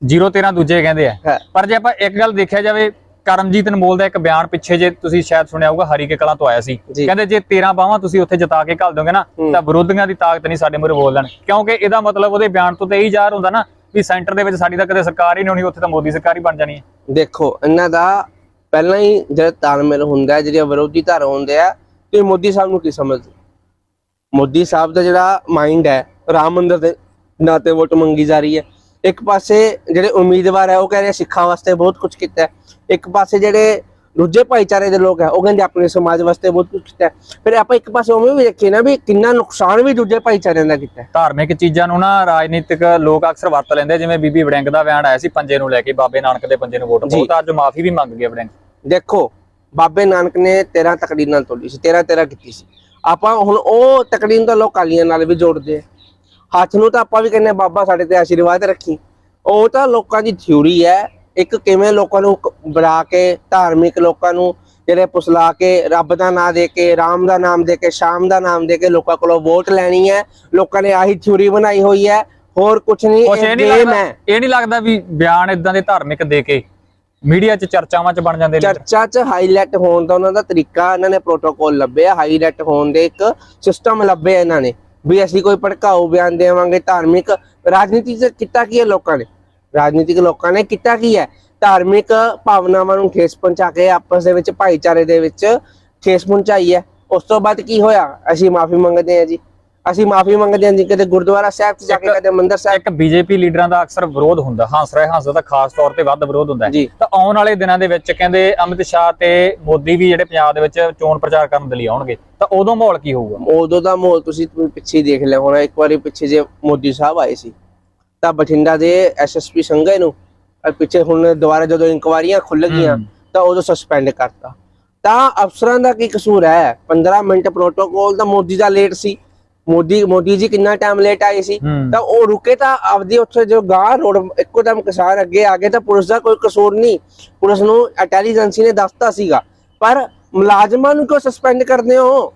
0 13 ਦੂਜੇ ਕਹਿੰਦੇ ਆ। ਪਰ ਜੇ ਆਪਾਂ ਇੱਕ ਗੱਲ ਦੇਖਿਆ ਜਾਵੇ ਕਰਮਜੀਤ ਅਨਮੋਲ ਦਾ ਇੱਕ ਬਿਆਨ ਪਿੱਛੇ ਜੇ ਤੁਸੀਂ ਸ਼ਾਇਦ ਸੁਣਿਆ ਹੋਊਗਾ ਹਰੀਕੇ ਕਲਾਂ ਤੋਂ ਆਇਆ ਸੀ। ਕਹਿੰਦੇ ਜੇ 13 ਬਾਹਾਂ ਤੁਸੀਂ ਉੱਥੇ ਜਿਤਾ ਕੇ ਘੱਲ ਦੋਗੇ ਨਾ। ਤਾਂ ਵਿਰੋਧੀਆਂ ਦੀ ਤਾਕਤ ਨਹੀਂ ਸਾਡੇ ਮੂਹਰੇ ਬੋਲਣ ਕਿਉਂਕਿ ਇਹਦਾ ਮਤਲਬ ਉਹਦੇ ਬਿਆਨ ਤੋਂ ਤੇ ਇਹੀ ਜ਼ਾਹਰ ਹੁੰਦਾ ਨਾ ਵੀ ਸੈਂਟਰ ਦੇ ਵਿੱਚ ਸਾਡੀ ਤਾਂ ਕਦੇ ਸਰਕਾਰ ਹੀ ਨਹੀਂ ਹੋਣੀ ਉੱਥੇ ਤਾਂ ਮੋਦੀ ਸਰਕਾਰ ਹੀ ਬਣ ਜਾਣੀ ਹੈ। ਦੇਖੋ ਇਹਨਾਂ ਦਾ ਪਹਿਲਾਂ ਹੀ ਜਿਹੜਾ ਤਾਲਮੇਲ ਹੁੰਦਾ ਹੈ ਜਿਹੜੇ ਵਿਰੋਧੀ ਧਿਰ ਹੁੰਦੇ ਆ ਤੇ ਮੋਦੀ ਸਾਹਿਬ ਨੂੰ ਕੀ ਸਮਝਦੇ? ਮੋਦੀ ਸਾਹਿਬ ਦਾ ਜਿਹੜਾ ਮਾਈਂਡ ਹੈ ਰਾਮ ਮੰਦਿਰ ਦੇ ਨਾਂ ਤੇ ਵੋਟ ਮੰਗੀ ਜਾ ਰਹੀ ਹੈ। ਇੱਕ ਪਾਸੇ ਜਿਹੜੇ ਉਮੀਦਵਾਰ ਹੈ ਉਹ ਕਹਿ ਰਹੇ ਸਿੱਖਾਂ ਵਾਸਤੇ ਬਹੁਤ ਕੁਝ ਕੀਤਾ ਹੈ। ਇੱਕ ਪਾਸੇ ਜਿਹੜੇ ਦੂਜੇ ਭਾਈਚਾਰੇ ਦੇ ਲੋਕ ਹੈ ਉਹ ਕਹਿੰਦੇ ਆਪਣੇ ਸਮਾਜ ਵਾਸਤੇ ਬਹੁਤ ਕੁਝ ਕੀਤਾ ਫਿਰ ਆਪਾਂ ਇੱਕ ਪਾਸੇ ਉਵੇਂ ਵੀ ਦੇਖੀਏ ਨਾ ਵੀ ਕਿੰਨਾ ਨੁਕਸਾਨ ਵੀ ਦੂਜੇ ਭਾਈਚਾਰਿਆਂ ਦਾ ਕੀਤਾ ਧਾਰਮਿਕ ਚੀਜ਼ਾਂ ਨੂੰ ਨਾ ਰਾਜਨੀਤਿਕ ਲੋਕ ਅਕਸਰ ਵਰਤ ਲੈਂਦੇ ਜਿਵੇਂ ਬੀਬੀ ਵੜਿੰਗ ਦਾ ਬਿਆਨ ਆਇਆ ਸੀ ਪੰਜੇ ਨੂੰ ਲੈ ਕੇ ਬਾਬੇ ਨਾਨਕ ਦੇ ਪੰਜੇ ਨੂੰ ਵੋਟ। ਪਾਓ ਤਾਂ ਅੱਜ ਮਾਫੀ ਵੀ ਮੰਗ ਗਿਆ ਵੜਿੰਗ। ਦੇਖੋ ਬਾਬੇ ਨਾਨਕ ਨੇ 13 ਤਕਦੀਰ ਨਾਲ ਤੋਲੀ ਸੀ 13 13 ਕੀਤੀ ਸੀ। ਆਪਾਂ ਹੁਣ ਉਹ ਤਕਦੀਰ ਦਾ ਲੋਕ ਕਾਲੀਆਂ ਨਾਲ ਵੀ ਜੋੜਦੇ ਆ। ਹੱਥ ਨੂੰ ਤਾਂ ਆਪਾਂ ਵੀ ਕਹਿੰਦੇ ਬਾਬਾ ਸਾਡੇ ਤੇ ਆਸ਼ੀਰਵਾਦ ਰੱਖੀ। ਉਹ ਤਾਂ ਲੋਕਾਂ ਦੀ ਥਿਊਰੀ ਹੈ। ਇੱਕ ਕਿਵੇਂ ਲੋਕਾਂ ਨੂੰ ਬਣਾ ਕੇ ਧਾਰਮਿਕ ਲੋਕਾਂ ਨੂੰ ਜਿਹੜੇ ਪੁਸਲਾ ਕੇ ਰੱਬ ਦਾ ਨਾਮ ਦੇ ਕੇ ਰਾਮ ਦਾ ਨਾਮ ਦੇ ਕੇ ਸ਼ਾਮ ਦਾ ਨਾਮ ਦੇ ਕੇ ਲੋਕਾਂ ਕੋਲੋਂ ਵੋਟ ਲੈਣੀ ਹੈ। ਲੋਕਾਂ ਨੇ ਆਹੀ ਥਿਊਰੀ ਬਣਾਈ ਹੋਈ ਹੈ। ਹੋਰ ਕੁਝ ਨਹੀਂ ਇਹ ਗੇਮ ਹੈ। ਇਹ ਨਹੀਂ ਲੱਗਦਾ ਵੀ ਬਿਆਨ ਇਦਾਂ ਦੇ ਧਾਰਮਿਕ ਦੇ ਕੇ ਮੀਡੀਆ 'ਚ ਚਰਚਾਵਾਂ 'ਚ ਬਣ ਜਾਂਦੇ ਨੇ ਚਰਚਾ 'ਚ ਹਾਈਲਾਈਟ ਹੋਣ ਦਾ ਉਹਨਾਂ ਦਾ ਤਰੀਕਾ ਇਹਨਾਂ ਨੇ ਪ੍ਰੋਟੋਕੋਲ ਲੱਭਿਆ। ਹਾਈਲਾਈਟ ਹੋਣ ਦੇ ਇੱਕ ਸਿਸਟਮ ਲੱਭਿਆ ਇਹਨਾਂ ਨੇ। ਵੀ ਅਸੀਂ ਕੋਈ ਭੜਕਾਊ ਬਿਆਨ ਦੇਵਾਂਗੇ ਧਾਰਮਿਕ ਰਾਜਨੀਤੀ 'ਚ ਕੀਤਾ ਕੀ ਹੈ ਲੋਕਾਂ ਨੇ? ਰਾਜਨੀਤਿਕ ਲੋਕਾਂ ਨੇ ਕੀਤਾ ਕੀ ਹੈ? ਧਾਰਮਿਕ ਭਾਵਨਾਵਾਂ ਨੂੰ ਠੇਸ ਪਹੁੰਚਾ ਕੇ ਆਪਸ ਦੇ ਵਿੱਚ, ਭਾਈਚਾਰੇ ਦੇ ਵਿੱਚ ਠੇਸ ਪਹੁੰਚਾਈ ਹੈ। ਉਸ ਤੋਂ ਬਾਅਦ ਕੀ ਹੋਇਆ? ਅਸੀਂ ਮਾਫੀ ਮੰਗਦੇ ਹਾਂ ਜੀ। ਅਸੀਂ ਮਾਫੀ ਮੰਗਦੇ ਹਾਂ ਜੀ ਕਦੇ ਗੁਰਦੁਆਰਾ ਸਾਹਿਬ 'ਚ ਜਾ ਕੇ ਕਦੇ ਮੰਦਿਰ ਸਾਹਿਬ। ਇੱਕ ਬੀਜੇਪੀ ਲੀਡਰਾਂ ਦਾ ਅਕਸਰ ਵਿਰੋਧ ਹੁੰਦਾ ਹੰਸ ਰਾਏ ਹੰਸ ਦਾ ਖਾਸ ਤੌਰ ਤੇ ਵੱਧ ਵਿਰੋਧ ਹੁੰਦਾ ਤਾਂ ਆਉਣ ਵਾਲੇ ਦਿਨਾਂ ਦੇ ਵਿੱਚ ਕਹਿੰਦੇ ਅਮਿਤ ਸ਼ਾਹ ਤੇ ਮੋਦੀ ਵੀ ਜਿਹੜੇ ਪੰਜਾਬ ਦੇ ਵਿੱਚ ਚੋਣ ਪ੍ਰਚਾਰ ਕਰਨ ਦੇ ਲਈ ਆਉਣਗੇ ਤਾਂ ਉਦੋਂ ਮਾਹੌਲ ਕੀ ਹੋਊਗਾ? ਉਦੋਂ ਦਾ ਮਾਹੌਲ ਤੁਸੀਂ ਪਿੱਛੇ ਦੇਖ ਲਿਆ ਹੋਣਾ ਇੱਕ ਵਾਰੀ ਪਿੱਛੇ ਜੇ ਮੋਦੀ ਸਾਹਿਬ ਆਏ ਸੀ ਤਾਂ ਬਠਿੰਡਾ ਦੇ ਐਸਐਸਪੀ ਸੰਘੇ ਨੂੰ ਪਿੱਛੇ ਹੁਣ ਦੁਬਾਰਾ ਜਦੋਂ ਇਨਕੁਆਰੀਆਂ ਖੁੱਲ ਗਈਆਂ। ਤਾਂ ਉਦੋਂ ਸਸਪੈਂਡ ਕਰਤਾ। ਤਾਂ ਅਫਸਰਾਂ ਦਾ ਕੀ ਕਸੂਰ ਹੈ? 15 ਮਿੰਟ ਪ੍ਰੋਟੋਕੋਲ ਤਾਂ ਮੋਦੀ ਦਾ ਲੇਟ ਸੀ। ਮੋਦੀ ਮੋਦੀ ਜੀ ਕਿੰਨਾ ਟਾਈਮ ਲੇਟ ਆਏ ਸੀ। ਤਾਂ ਉਹ ਰੁਕੇ ਤਾਂ ਆਪਦੀ ਉੱਥੇ ਜੋ ਗਾਂ ਰੋਡ ਇੱਕੋ ਦਮ ਕਿਸਾਨ ਅੱਗੇ ਆ ਗਏ ਤਾਂ ਪੁਲਿਸ ਦਾ ਕੋਈ ਕਸੂਰ ਨਹੀਂ। ਪੁਲਿਸ ਨੂੰ ਇੰਟੈਲੀਜੈਂਸੀ ਨੇ ਦੱਸਤਾ ਸੀਗਾ। ਪਰ ਮੁਲਾਜ਼ਮਾਂ ਨੂੰ ਕਿਉਂ ਸਸਪੈਂਡ ਕਰਦੇ ਹੋ?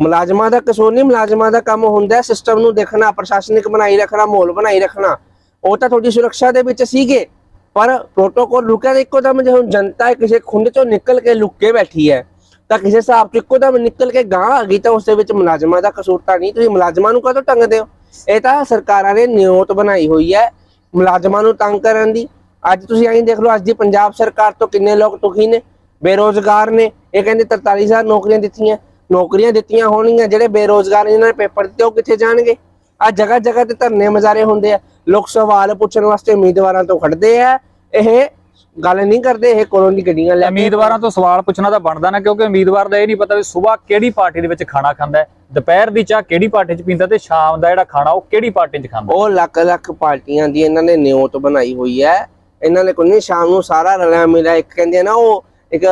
ਮੁਲਾਜ਼ਮਾਂ ਦਾ ਕਸੂਰ ਨਹੀਂ ਮੁਲਾਜ਼ਮਾਂ ਦਾ ਕੰਮ ਹੁੰਦਾ ਹੈ ਸਿਸਟਮ ਨੂੰ ਦੇਖਣਾ ਪ੍ਰਸ਼ਾਸਨਿਕ ਬਣਾਈ ਰੱਖਣਾ ਮਾਹੌਲ ਬਣਾਈ ਰੱਖਣਾ। ਉਹ ਤਾਂ ਤੁਹਾਡੀ ਸੁਰੱਖਿਆ ਦੇ ਵਿੱਚ ਸੀਗੇ। ਪਰ ਪ੍ਰੋਟੋਕੋਲ ਰੁਕਿਆ ਇੱਕੋ ਦਮ ਜੇ ਹੁਣ ਜਨਤਾ ਕਿਸੇ ਖੁੰਡ ਚੋਂ ਨਿਕਲ ਕੇ ਲੁੱਕ ਕੇ ਬੈਠੀ ਹੈ। ਤਾਂ ਕਿਸੇ ਹਿਸਾਬ ਚ ਇੱਕੋ ਦਮ ਨਿਕਲ ਕੇ ਗਾਂ ਆ ਗਈ ਤਾਂ ਉਸ ਦੇ ਵਿੱਚ ਮੁਲਾਜ਼ਮਾਂ ਦਾ ਕਸੂਰ ਤਾਂ ਨਹੀਂ। ਤੁਸੀਂ ਮੁਲਾਜ਼ਮਾਂ ਨੂੰ ਕਦੋਂ ਟੰਗਦੇ ਹੋ? ਇਹ ਤਾਂ ਸਰਕਾਰਾਂ ਨੇ ਨਿਯੋਤ ਬਣਾਈ ਹੋਈ ਹੈ ਮੁਲਾਜ਼ਮਾਂ ਨੂੰ ਤੰਗ ਕਰਨ ਦੀ। ਅੱਜ ਤੁਸੀਂ ਆਈ ਦੇਖ ਲਓ ਅੱਜ ਦੀ ਪੰਜਾਬ ਸਰਕਾਰ ਤੋਂ ਕਿੰਨੇ ਲੋਕ ਦੁਖੀ ਨੇ ਬੇਰੋਜ਼ਗਾਰ ਨੇ। ਇਹ ਕਹਿੰਦੇ 43000 ਨੌਕਰੀਆਂ ਦਿੱਤੀਆਂ। ਨੌਕਰੀਆਂ ਦਿੱਤੀਆਂ ਹੋਣਗੀਆਂ ਜਿਹੜੇ ਬੇਰੋਜ਼ਗਾਰ ਨੇ, ਜਿਹਨਾਂ ਨੇ ਪੇਪਰ ਦਿੱਤੇ ਉਹ ਕਿੱਥੇ ਜਾਣਗੇ? ਆ ਜਗ੍ਹਾ ਜਗ੍ਹਾ ਤੇ ਧਰਨੇ ਮਜ਼ਾਰੇ ਹੁੰਦੇ ਆ। ਲੋਕ ਸਵਾਲ ਪੁੱਛਣ ਵਾਸਤੇ ਉਮੀਦਵਾਰਾਂ ਤੋਂ ਖੜਦੇ ਆ। ਇਹ ਗੱਲ ਨਹੀਂ ਕਰਦੇ ਇਹ ਕੋਲੋਂ ਦੀ ਗੱਡੀਆਂ ਲੈ ਕੇ ਉਮੀਦਵਾਰਾਂ ਤੋਂ ਸਵਾਲ ਪੁੱਛਣਾ ਤਾਂ ਬਣਦਾ ਨਾ ਕਿਉਂਕਿ ਉਮੀਦਵਾਰ ਦਾ ਇਹ ਨਹੀਂ ਪਤਾ ਵੀ ਸਵੇਰ ਕਿਹੜੀ ਪਾਰਟੀ ਦੇ ਵਿੱਚ ਖਾਣਾ ਖਾਂਦਾ ਹੈ ਦੁਪਹਿਰ ਦੀ ਚਾਹ ਕਿਹੜੀ ਪਾਰਟੀ 'ਚ ਪੀਂਦਾ ਤੇ ਸ਼ਾਮ ਦਾ ਜਿਹੜਾ ਖਾਣਾ ਉਹ ਕਿਹੜੀ ਪਾਰਟੀ 'ਚ ਖਾਂਦਾ ਉਹ ਲੱਖ ਲੱਖ ਪਾਰਟੀਆਂ ਦੀ ਇਹਨਾਂ ਨੇ ਨਿਯੋਤ ਬਣਾਈ ਹੋਈ ਹੈ ਇਹਨਾਂ ਨੇ ਕੋਈ ਨਹੀਂ ਸ਼ਾਮ ਨੂੰ ਸਾਰਾ ਰਲਿਆ ਮਿਲਿਆ ਇੱਕ ਕਹਿੰਦੇ ਨਾ ਉਹ ਇੱਕ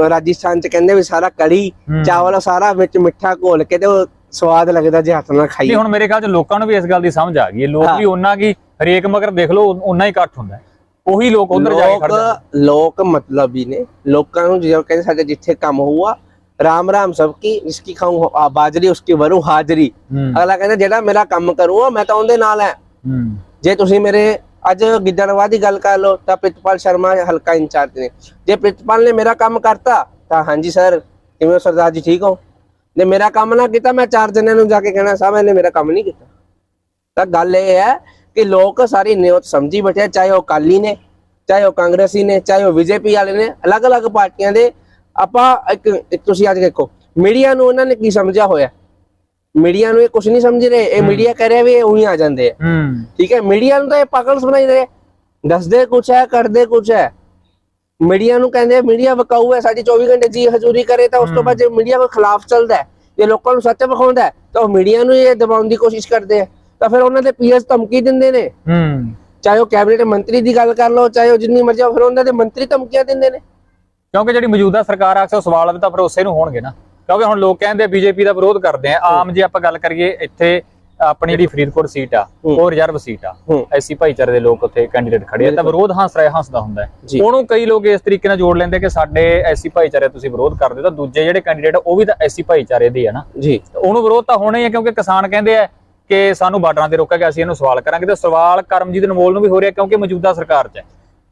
ਰਾਜਸਥਾਨ ਚ ਕਹਿੰਦੇ ਵੀ ਸਾਰਾ ਕੜੀ। ਚਾਵਲ ਸਾਰਾ ਵਿੱਚ ਮਿੱਠਾ ਘੋਲ ਕੇ ਤੇ ਉਹ ਸਵਾਦ ਲੱਗਦਾ ਜੇ ਹੱਥ ਨਾਲ ਨਹੀਂ ਹੁਣ ਮੇਰੇ ਖਿਆਲ 'ਚ ਲੋਕਾਂ ਨੂੰ ਵੀ ਇਸ ਗੱਲ ਦੀ ਸਮਝ ਆ ਗਈ ਹੈ ਲੋਕ। ਵੀ ਉਹਨਾਂ ਕੀ ਹਰੇਕ ਮਗਰ ਦੇਖ ਲਓ ਉਹਨਾਂ ਹੀ ਇਕੱਠ ਹੁੰਦਾ ਹੈ। ਉਹੀ ਲੋਕ ਉਧਰ ਜਾ ਕੇ ਖੜ ਜਾਂਦੇ ਲੋਕ ਲੋਕ ਮਤਲਬੀ ਨੇ। ਲੋਕਾਂ ਨੂੰ ਜਦੋਂ ਕਹਿੰਦੇ ਸਾਡੇ ਜਿੱਥੇ ਕੰਮ ਹੋਊਗਾ ਰਾਮ ਰਾਮ ਸਭ ਕੀ ਜਿਸकी ਖਾਉ ਬਾਜਰੀ ਉਸकी ਵਰੂ ਹਾਜ਼ਰੀ। ਹੂੰ। ਅਗਲਾ ਕਹਿੰਦਾ ਜਿਹੜਾ ਮੇਰਾ ਕੰਮ ਕਰੂਗਾ ਮੈਂ ਤਾਂ ਉਹਦੇ ਨਾਲ ਹੈ ਹੂੰ। ਜੇ ਤੁਸੀਂ ਮੇਰੇ ਅੱਜ ਗਿੱਦੜਵਾ ਦੀ ਗੱਲ ਕਰ ਲਓ ਤਾਂ ਪ੍ਰਿਤਪਾਲ ਸ਼ਰਮਾ ਹਲਕਾ ਇੰਚਾਰਜ ਨੇ। ਜੇ ਪ੍ਰਿਤਪਾਲ ਨੇ ਮੇਰਾ ਕੰਮ ਕਰਤਾ ਤਾਂ ਹਾਂਜੀ ਸਰ ਕਿਵੇਂ ਹੋ ਸਰਦਾਰ ਜੀ ਠੀਕ ਹੋ? ਜੇ ਮੇਰਾ ਕੰਮ ਨਾ ਕੀਤਾ ਮੈਂ ਚਾਰ ਜਣਿਆਂ ਨੂੰ ਜਾ ਕੇ ਕਹਿਣਾ ਸਾਹਿਬ ਇਹਨੇ ਮੇਰਾ ਕੰਮ ਨਹੀਂ ਕੀਤਾ। ਤਾਂ ਗੱਲ ਇਹ ਹੈ ਕਿ ਲੋਕ ਸਾਰੀ ਨਿਯਤ ਸਮਝੀ ਬੈਠੇ ਚਾਹੇ ਉਹ ਕਾਲੀ ਨੇ ਚਾਹੇ ਉਹ ਕਾਂਗਰਸੀ ਨੇ ਚਾਹੇ ਉਹ ਬੀਜੇਪੀ ਵਾਲੇ ਨੇ ਅਲੱਗ-ਅਲੱਗ ਪਾਰਟੀਆਂ ਦੇ ਆਪਾਂ ਇੱਕ ਤੁਸੀਂ ਅੱਜ ਦੇਖੋ ਮੀਡੀਆ ਨੂੰ ਉਹਨਾਂ ਨੇ ਕੀ ਸਮਝਿਆ ਹੋਇਆ? ਮੀਡੀਆ ਨੂੰ ਇਹ ਕੁਝ ਨਹੀਂ ਸਮਝ ਰਹੇ ਇਹ ਮੀਡੀਆ ਕਹਿ ਰਿਹਾ ਵੀ ਇਹ ਉਹੀ ਆ ਜਾਂਦੇ ਆ। ਹੂੰ। ਠੀਕ ਹੈ ਮੀਡੀਆ ਨੂੰ ਤਾਂ ਇਹ ਪਾਗਲ ਸੁਣਾਈ ਦੇ ਦੱਸਦੇ ਕੁਛ ਹੈ ਕਰਦੇ ਕੁਛ ਹੈ। ਮੀਡੀਆ ਨੂੰ ਕਹਿੰਦੇ ਮੀਡੀਆ ਵਕਾਊ ਹੈ ਸਾਡੀ 24 ਘੰਟੇ ਜੀ ਹਜ਼ੂਰੀ ਕਰੇ ਤਾਂ ਉਸ ਤੋਂ ਬਾਅਦ ਜੇ ਮੀਡੀਆ ਦੇ ਖਿਲਾਫ ਚੱਲਦਾ ਹੈ ਜੇ ਲੋਕਾਂ ਨੂੰ ਸੱਚ ਵਿਖਾਉਂਦਾ ਹੈ ਤਾਂ ਉਹ ਮੀਡੀਆ ਨੂੰ ਇਹ ਦਬਾਉਣ ਦੀ ਕੋਸ਼ਿਸ਼ ਕਰਦੇ ਆ। ਤਾਂ ਫਿਰ ਉਹਨਾਂ ਦੇ ਪੀਐਸ ਧਮਕੀ ਦਿੰਦੇ ਨੇ। ਹੂੰ। ਚਾਹੇ ਉਹ ਕੈਬਨਿਟ ਮੰਤਰੀ ਦੀ ਗੱਲ ਕਰ ਲਓ ਚਾਹੇ ਉਹ ਜਿੰਨੀ ਮਰਜ਼ੀ ਫਿਰ ਉਹਨਾਂ ਦੇ ਮੰਤਰੀ ਧਮਕੀਆਂ ਦਿੰਦੇ ਨੇ। ਕਿਉਂਕਿ ਜਿਹੜੀ ਮੌਜੂਦਾ ਸਰਕਾਰ ਆ ਅਕਸਰ ਸਵਾਲ ਤਾਂ ਫਿਰ ਉਸੇ ਨੂੰ ਹੋਣਗੇ ਨਾ। ਕਿਉਂਕਿ ਹੁਣ ਲੋਕ ਕਹਿੰਦੇ ਬੀਜੇਪੀ ਦਾ ਵਿਰੋਧ ਕਰਦੇ ਆ। ਆਮ ਜੇ ਆਪਾਂ ਗੱਲ ਕਰੀਏ ਇੱਥੇ ਆਪਣੀ ਜਿਹੜੀ ਫਰੀਦਕੋਟ ਸੀਟ ਆ। ਉਹ ਰਿਜ਼ਰਵ ਸੀਟ ਆ। ਐਸੀ ਭਾਈਚਾਰੇ ਦੇ ਲੋਕ ਉੱਥੇ ਕੈਂਡੀਡੇਟ ਖੜੇ ਆ ਤਾਂ ਵਿਰੋਧ ਹੰਸ ਰਿਹਾ ਹੰਸਦਾ ਹੁੰਦਾ। ਉਹਨੂੰ ਕਈ ਲੋਕ ਇਸ ਤਰੀਕੇ ਨਾਲ ਜੋੜ ਲੈਂਦੇ ਕਿ ਸਾਡੇ ਐਸੀ ਭਾਈਚਾਰੇ ਤੁਸੀਂ ਵਿਰੋਧ ਕਰਦੇ ਹੋ ਤਾਂ ਦੂਜੇ ਜਿਹੜੇ ਕੈਂਡੀਡੇਟ ਉਹ ਵੀ ਤਾਂ ਐਸੀ ਭਾਈਚਾਰੇ ਦੇ ਆ ਨਾ। ਜੀ। ਉਹਨੂੰ ਵਿਰੋਧ ਤਾਂ ਹੋਣਾ ਹੀ ਹੈ ਕਿਉਂਕਿ ਕਿਸਾਨ ਕਹਿੰਦੇ ਆ ਕਿ ਸਾਨੂੰ ਬਾਰਡਰਾਂ ਤੇ ਰੋਕਿਆ ਗਿਆ ਅਸੀਂ ਇਹਨੂੰ ਸਵਾਲ ਕਰਾਂਗੇ ਤੇ ਸਵਾਲ ਕਰਮਜੀਤ ਅਨਮੋਲ ਨੂੰ ਵੀ ਹੋ ਰਿਹਾ ਕਿਉਂਕਿ ਮੌਜੂਦਾ ਸਰਕਾਰ 'ਚ ਹੈ।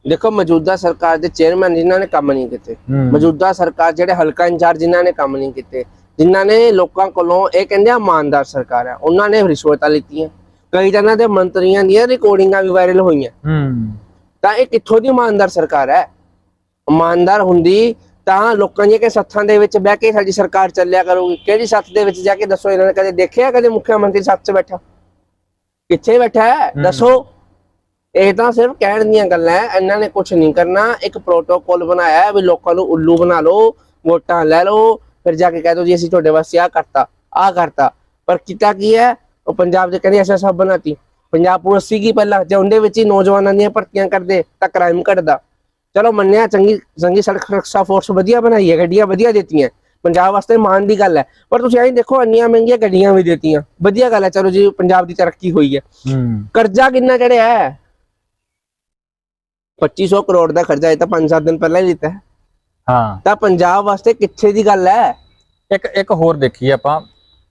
ਦੇਖੋ ਮੌਜੂਦਾ ਸਰਕਾਰ ਦੇ ਚੇਅਰਮੈਨ ਜਿਨ੍ਹਾਂ ਨੇ ਕੰਮ ਨਹੀਂ ਕੀਤੇ। ਮੌਜੂਦਾ ਸਰਕਾਰ ਜਿਹੜੇ ਹਲਕਾ ਇੰਚਾਰਜ ਜਿਨ੍ਹਾਂ ਨੇ ਕੰਮ ਨਹੀਂ ਕੀਤੇ ਜਿਨ੍ਹਾਂ ਨੇ ਲੋਕਾਂ ਕੋਲੋਂ ਇਹ ਕਹਿੰਦੇ ਆ ਇਮਾਨਦਾਰ ਸਰਕਾਰ ਹੈ ਉਹਨਾਂ ਨੇ ਰਿਸ਼ਵਤਾਂ ਲਿੱਤੀਆਂ। ਕਈ ਜਨਾਂ ਦੇ ਮੰਤਰੀਆਂ ਦੀਆਂ ਰਿਕਾਰਡਿੰਗਾਂ ਵੀ ਵਾਇਰਲ ਹੋਈਆਂ। ਤਾਂ ਇਹ ਕਿੱਥੋਂ ਦੀ ਇਮਾਨਦਾਰ ਸਰਕਾਰ ਹੈ? ਇਮਾਨਦਾਰ ਹੁੰਦੀ ਤਾਂ ਲੋਕਾਂ ਦੀਆਂ ਕਿ ਸੱਥਾਂ ਦੇ ਵਿੱਚ ਬਹਿ ਕੇ ਸਾਡੀ ਸਰਕਾਰ ਚੱਲਿਆ ਕਰੂਗੀ। ਕਿਹੜੀ ਸੱਥ ਦੇ ਵਿੱਚ ਜਾ ਕੇ ਦੱਸੋ ਇਹਨਾਂ ਨੇ ਕਦੇ ਦੇਖਿਆ ਕਦੇ ਮੁੱਖ ਮੰਤਰੀ ਸੱਥ 'ਚ ਬੈਠਾ? ਕਿੱਥੇ ਬੈਠਾ ਹੈ? ਦੱਸੋ। ਇਹ ਤਾਂ ਸਿਰਫ ਕਹਿਣ ਦੀਆਂ ਗੱਲਾਂ ਹੈ ਇਹਨਾਂ ਨੇ ਕੁਝ ਨਹੀਂ ਕਰਨਾ। ਇੱਕ ਪ੍ਰੋਟੋਕਾਲ ਬਣਾਇਆ ਵੀ ਲੋਕਾਂ ਨੂੰ ਉੱਲੂ ਬਣਾ ਲਓ ਵੋਟਾਂ ਲੈ ਲਓ ਫਿਰ ਜਾ ਕੇ ਕਹਿ ਦਿਓ ਜੀ ਅਸੀਂ ਤੁਹਾਡੇ ਵਾਸਤੇ ਆ ਕਰਤਾ ਆ ਕਰਤਾ। ਪਰ ਕੀਤਾ ਕੀ ਹੈ? ਉਹ ਪੰਜਾਬ ਦੇ ਕਹਿੰਦੇ ਐਸਾ ਸਭ ਬਣਾਤੀ। ਪੰਜਾਬ ਪੁਲਿਸ ਸੀਗੀ ਪਹਿਲਾਂ ਜੇ ਉਹਦੇ ਵਿੱਚ ਹੀ ਨੌਜਵਾਨਾਂ ਦੀਆਂ ਭਰਤੀਆਂ ਕਰਦੇ ਤਾਂ ਕ੍ਰਾਈਮ ਘਟਦਾ। ਚਲੋ ਮੰਨਿਆ ਚੰਗੀ ਚੰਗੀ ਸੜਕ ਸੁਰੱਖਿਆ ਫੋਰਸ ਵਧੀਆ ਬਣਾਈ ਹੈ ਗੱਡੀਆਂ ਵਧੀਆ ਦਿੱਤੀਆਂ ਪੰਜਾਬ ਵਾਸਤੇ ਮਾਣ ਦੀ ਗੱਲ ਹੈ। ਪਰ ਤੁਸੀਂ ਐਂ ਦੇਖੋ ਇੰਨੀਆਂ ਮਹਿੰਗੀਆਂ ਗੱਡੀਆਂ ਵੀ ਦਿੱਤੀਆਂ ਵਧੀਆ ਗੱਲ ਹੈ ਚਲੋ ਜੀ ਪੰਜਾਬ ਦੀ ਤਰੱਕੀ ਹੋਈ ਹੈ। ਕਰਜ਼ਾ ਕਿੰਨਾ ਚੜਿਆ ਹੈ? 2500 ਕਰੋੜ ਦਾ ਕਰਜ਼ਾ ਇਹ ਤਾਂ 5-7 ਦਿਨ ਪਹਿਲਾਂ ਹੀ ਲਿੱਤਾ ਹੈ। ਹਾਂ। ਤਾਂ ਪੰਜਾਬ ਵਾਸਤੇ ਕਿੱਥੇ ਦੀ ਗੱਲ ਹੈ? ਇੱਕ ਇੱਕ ਹੋਰ ਦੇਖੀਏ ਆਪਾਂ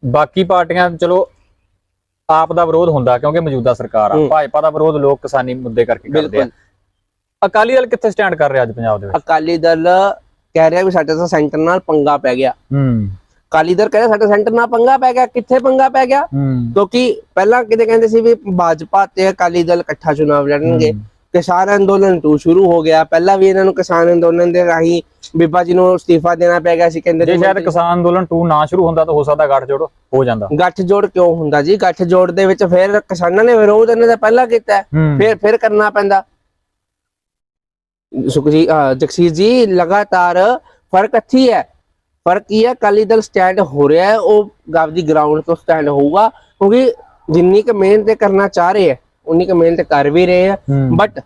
ਬਾਕੀ ਪਾਰਟੀਆਂ ਚਲੋ ਆਪ ਦਾ ਵਿਰੋਧ ਹੁੰਦਾ ਕਿਉਂਕਿ ਮੌਜੂਦਾ ਸਰਕਾਰ ਆ। ਭਾਜਪਾ ਦਾ ਵਿਰੋਧ ਲੋਕ ਕਿਸਾਨੀ ਮੁੱਦੇ ਕਰਕੇ ਕਰਦੇ ਆ। ਅਕਾਲੀ ਦਲ ਕਿੱਥੇ ਸਟੈਂਡ ਕਰ ਰਿਹਾ ਅੱਜ ਪੰਜਾਬ ਦੇ ਵਿੱਚ? ਅਕਾਲੀ ਦਲ ਕਹਿ ਰਿਹਾ ਵੀ ਸਾਡੇ ਤਾਂ ਸੈਂਟਰ ਨਾਲ ਪੰਗਾ ਪੈ ਗਿਆ। ਹੂੰ। ਅਕਾਲੀ ਦਲ ਕਹਿ ਰਿਹਾ ਸਾਡੇ ਸੈਂਟਰ ਨਾਲ ਪੰਗਾ ਪੈ ਗਿਆ ਕਿੱਥੇ ਪੰਗਾ ਪੈ ਗਿਆ? ਕਿਉਂਕਿ ਪਹਿਲਾਂ ਕਿਤੇ ਕਹਿੰਦੇ ਸੀ ਵੀ ਭਾਜਪਾ ਤੇ ਅਕਾਲੀ ਦਲ ਇਕੱਠਾ ਚੁਣਾਵ ਲੜਨਗੇ। ਕਿਸਾਨ ਅੰਦੋਲਨ 2 ਸ਼ੁਰੂ ਹੋ ਗਿਆ। ਪਹਿਲਾਂ ਵੀ ਇਹਨਾਂ ਨੂੰ ਕਿਸਾਨ ਅੰਦੋਲਨ ਦੇ ਰਾਹੀਂ ਬੀਬਾ ਜੀ ਨੂੰ ਅਸਤੀਫਾ ਦੇਣਾ ਪੈ ਗਿਆ ਸੀ ਕਹਿੰਦੇ ਜੇ ਸ਼ਾਇਦ ਕਿਸਾਨ ਅੰਦੋਲਨ 2 ਨਾ ਸ਼ੁਰੂ ਹੁੰਦਾ ਤਾਂ ਹੋ ਸਕਦਾ ਗੱਠਜੋੜ ਹੋ ਜਾਂਦਾ। ਗੱਠ ਜੋੜ ਕਿਉਂ ਹੁੰਦਾ ਜੀ? ਗੱਠ ਜੋੜ ਦੇ ਵਿੱਚ ਫਿਰ ਕਿਸਾਨਾਂ ਨੇ ਵਿਰੋਧ ਇਹਨਾਂ ਦਾ ਪਹਿਲਾਂ ਕੀਤਾ। ਫਿਰ ਫਿਰ ਕਰਨਾ ਪੈਂਦਾ। ਸੁਖਜੀ ਜਗਸੀਰ ਜੀ ਲਗਾਤਾਰ ਫ਼ਰਕ ਅੱਥੀ ਹੈ ਫ਼ਰਕ ਕੀ ਹੈ ਅਕਾਲੀ ਦਲ ਸਟੈਂਡ ਹੋ ਰਿਹਾ ਹੈ ਉਹ ਗਾਵਦੀ ਗਰਾਊਂਡ ਤੋਂ ਸਟੈਂਡ ਹੋਊਗਾ ਕਿਉਂਕਿ ਜਿੰਨੀ ਕੁ ਮਿਹਨਤ ਇਹ ਕਰਨਾ ਚਾਹ ਰਹੇ ਹੈ ਉਨੀ ਕੁ ਮਿਹਨਤ ਕਰ ਵੀ ਰਹੇ ਹੈ। ਹੂੰ। ਬਟ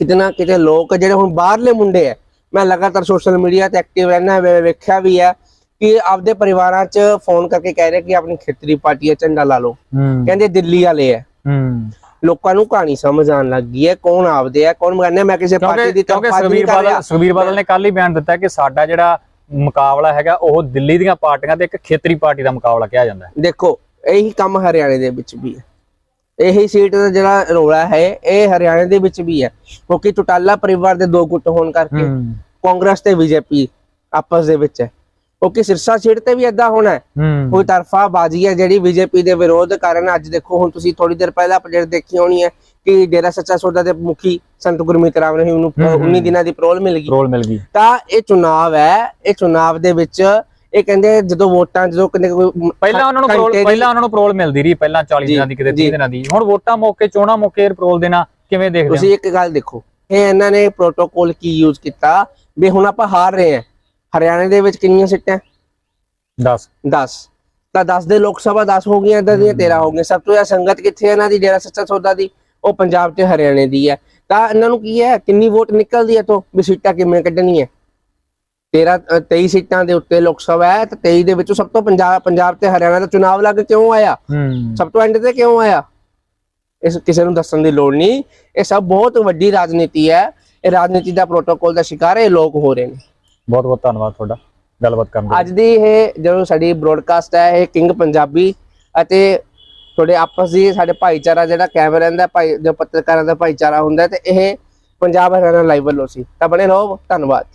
ਕਿਤਨਾ ਕਿਤੇ ਲੋਕ ਜਿਹੜੇ ਹੁਣ ਬਾਹਰਲੇ ਮੁੰਡੇ ਹੈ ਮੈਂ ਲਗਾਤਾਰ ਸੋਸ਼ਲ ਮੀਡੀਆ ਤੇ ਐਕਟਿਵ ਰਹਿਣਾ ਵੇਖਿਆ ਵੀ ਹੈ ਕਿ ਆਪਦੇ ਪਰਿਵਾਰਾਂ 'ਚ ਫੋਨ ਕਰਕੇ ਕਹਿ ਰਹੇ ਕਿ ਆਪਣੀ ਖੇਤਰੀ ਪਾਰਟੀ 'ਚ ਝੰਡਾ ਲਾ ਲਓ। ਹੂੰ। ਕਹਿੰਦੇ ਦਿੱਲੀ ਵਾਲੇ ਹੈ। ਹੂੰ। ਲੋਕਾਂ ਨੂੰ ਕਹਾਣੀ ਸਮਝ ਆਉਣ ਲੱਗ ਗਈ ਹੈ ਕੌਣ ਆਪਦੇ ਆ ਕੌਣ ਬਗਾਨੇ ਮੈਂ ਕਿਸੇ ਪਾਰਟੀ ਦੀ ਤਰਫ ਸੁਖਬੀਰ ਬਾਦਲ ਸੁਖਬੀਰ ਬਾਦਲ ਨੇ ਕੱਲ ਹੀ ਬਿਆਨ ਦਿੱਤਾ ਕਿ ਸਾਡਾ ਜਿਹੜਾ ਮੁਕਾਬਲਾ ਹੈਗਾ ਉਹ ਦਿੱਲੀ ਦੀਆਂ ਪਾਰਟੀਆਂ ਤੇ ਇੱਕ ਖੇਤਰੀ ਪਾਰਟੀ ਦਾ ਮੁਕਾਬਲਾ ਕਿਹਾ ਜਾਂਦਾ ਦੇਖੋ ਇਹੀ ਕੰਮ ਹਰਿਆਣੇ ਦੇ ਵਿੱਚ ਵੀ ਹੈ। ਇਹੀ ਸੀਟ ਦਾ ਜਿਹੜਾ ਰੋਲਾ ਹੈ ਇਹ ਹਰਿਆਣੇ ਦੇ ਵਿੱਚ ਵੀ ਹੈ। ਕਿਉਂਕਿ ਟੁਟਾਲਾ ਪਰਿਵਾਰ ਦੇ ਦੋ ਗੁੱਟ ਹੋਣ ਕਰਕੇ ਕਾਂਗਰਸ ਤੇ ਬੀਜੇਪੀ ਆਪਸ ਦੇ ਵਿੱਚ ਹੈ। ਕਿਉਂਕਿ ਸਿਰਸਾ ਸੀਟ ਤੇ ਵੀ ਏਦਾਂ ਹੋਣਾ ਹੈ। ਕੋਈ ਤਰਫਾ ਬਾਜੀ ਹੈ ਜਿਹੜੀ ਬੀਜੇਪੀ ਦੇ ਵਿਰੋਧ ਕਾਰਨ ਅੱਜ ਦੇਖੋ ਹੁਣ ਤੁਸੀਂ ਥੋੜੀ ਦੇਰ ਪਹਿਲਾਂ ਅਪਡੇਟ ਦੇਖੀ ਹੋਣੀ ਹੈ ਕਿ ਡੇਰਾ ਸੱਚਾ ਸੌਦਾ ਦੇ ਮੁਖੀ ਸੰਤ ਗੁਰਮੀਤ ਰਾਮ ਨੇ ਉਹਨੂੰ ਹੂੰ, ਹੂੰ। 19 ਦਿਨਾਂ ਦੀ ਪ੍ਰੋਲ ਮਿਲ ਗਈ। ਰੋਲ ਮਿਲ ਗਈ। ਤਾਂ ਇਹ ਚੁਣਾਵ ਹੈ ਇਹ ਚੁਣਾਵ ਦੇ ਵਿੱਚ ਇਹ ਕਹਿੰਦੇ ਜਦੋਂ ਵੋਟਾਂ ਜਦੋਂ ਕੋਈ ਪਹਿਲਾਂ ਉਹਨਾਂ ਨੂੰ ਪ੍ਰੋਲ ਪਹਿਲਾਂ ਉਹਨਾਂ ਨੂੰ ਪ੍ਰੋਲ ਮਿਲਦੀ ਰਹੀ ਪਹਿਲਾਂ 40 ਜੀ, ਦਿਨਾਂ ਦੀ ਕਿਤੇ 30 ਜੀ। ਦਿਨਾਂ ਦੀ। ਹੁਣ ਵੋਟਾਂ ਮੌਕੇ ਚੋਣਾਂ ਮੌਕੇ ਪ੍ਰੋਲ ਦੇਣਾ ਕਿਵੇਂ ਦੇਖਦੇ ਹੋ? ਤੁਸੀਂ ਇੱਕ ਗੱਲ ਦੇਖੋ ਇਹ ਇਹਨਾਂ ਨੇ ਪ੍ਰੋਟੋਕੋਲ ਕੀ ਯੂਜ਼ ਕੀਤਾ? ਵੀ ਹੁਣ ਆਪਾਂ ਹਾਰ ਰਹੇ ਹਾਂ। ਹਰਿਆਣੇ ਦੇ ਵਿੱਚ ਕਿੰਨੀਆਂ ਸੀਟਾਂ? 10 10 ਤਾਂ 10 ਦੇ ਲੋਕ ਸਭਾ 10 ਹੋ ਗਈਆਂ ਇਦਾਂ ਦੀਆਂ 13 ਹੋ ਗਈਆਂ। ਸਭ ਤੋਂ ਜ਼ਿਆਦਾ ਸੰਗਤ ਕਿੱਥੇ ਹੈ ਇਹਨਾਂ ਦੀ? ਡੇਰਾ ਸੱਚਾ ਸੌਦਾ ਦੀ ਉਹ ਪੰਜਾਬ ਤੇ ਹਰਿਆਣੇ ਦੀ ਹੈ। ਤਾਂ ਇਹਨਾਂ ਨੂੰ ਕੀ ਹੈ? ਕਿੰਨੀ ਵੋਟ ਨਿਕਲਦੀ ਹੈ ਤੋਂ ਵੀ ਸੀਟਾਂ ਕਿਵੇਂ ਕੱਢਣੀ ਹੈ 13 ਅ, 23 ਸੀਟਾਂ ਦੇ ਉੱਤੇ ਲੋਕ ਸਭਾ ਹੈ ਤੇ 23 ਦੇ ਵਿੱਚੋਂ ਸਭ ਤੋਂ ਪੰਜਾਬ ਪੰਜਾਬ ਤੇ ਹਰਿਆਣਾ ਦਾ ਚੁਣਾਵ ਲੱਗ ਕਿਉਂ ਆਇਆ? ਸਭ ਤੋਂ ਐਂਡ ਤੇ ਕਿਉਂ ਆਇਆ? ਇਸ ਕਿਸੇ ਨੂੰ ਦੱਸਣ ਦੀ ਲੋੜ ਨਹੀਂ। ਇਹ ਸਭ ਬਹੁਤ ਵੱਡੀ ਰਾਜਨੀਤੀ ਹੈ। ਇਹ ਰਾਜਨੀਤੀ ਦਾ ਪ੍ਰੋਟੋਕੋਲ ਦਾ ਸ਼ਿਕਾਰ ਇਹ ਲੋਕ ਹੋ ਰਹੇ ਨੇ। ਬਹੁਤ ਬਹੁਤ ਧੰਨਵਾਦ ਤੁਹਾਡਾ। ਗੱਲਬਾਤ ਕਰਨ ਲਈ। ਅੱਜ ਦੀ ਇਹ ਜਦੋਂ ਸਾਡੀ ਬ੍ਰੋਡਕਾਸਟ ਹੈ, ਇਹ ਕਿੰਗ ਪੰਜਾਬੀ ਅਤੇ ਤੁਹਾਡੇ ਆਪਸ ਦੀ ਸਾਡੇ ਭਾਈਚਾਰਾ ਜਿਹੜਾ ਕੈਮਰਾ ਦਾ ਭਾਈ ਜੋ ਪੱਤਰਕਾਰਾਂ ਦਾ ਭਾਈਚਾਰਾ ਹੁੰਦਾ ਤੇ ਇਹ ਪੰਜਾਬ ਹਰਿਆਣਾ ਲਾਈਵ ਵੱਲੋਂ ਸੀ। ਤਾਂ ਬਣੇ ਰਹੋ, ਧੰਨਵਾਦ।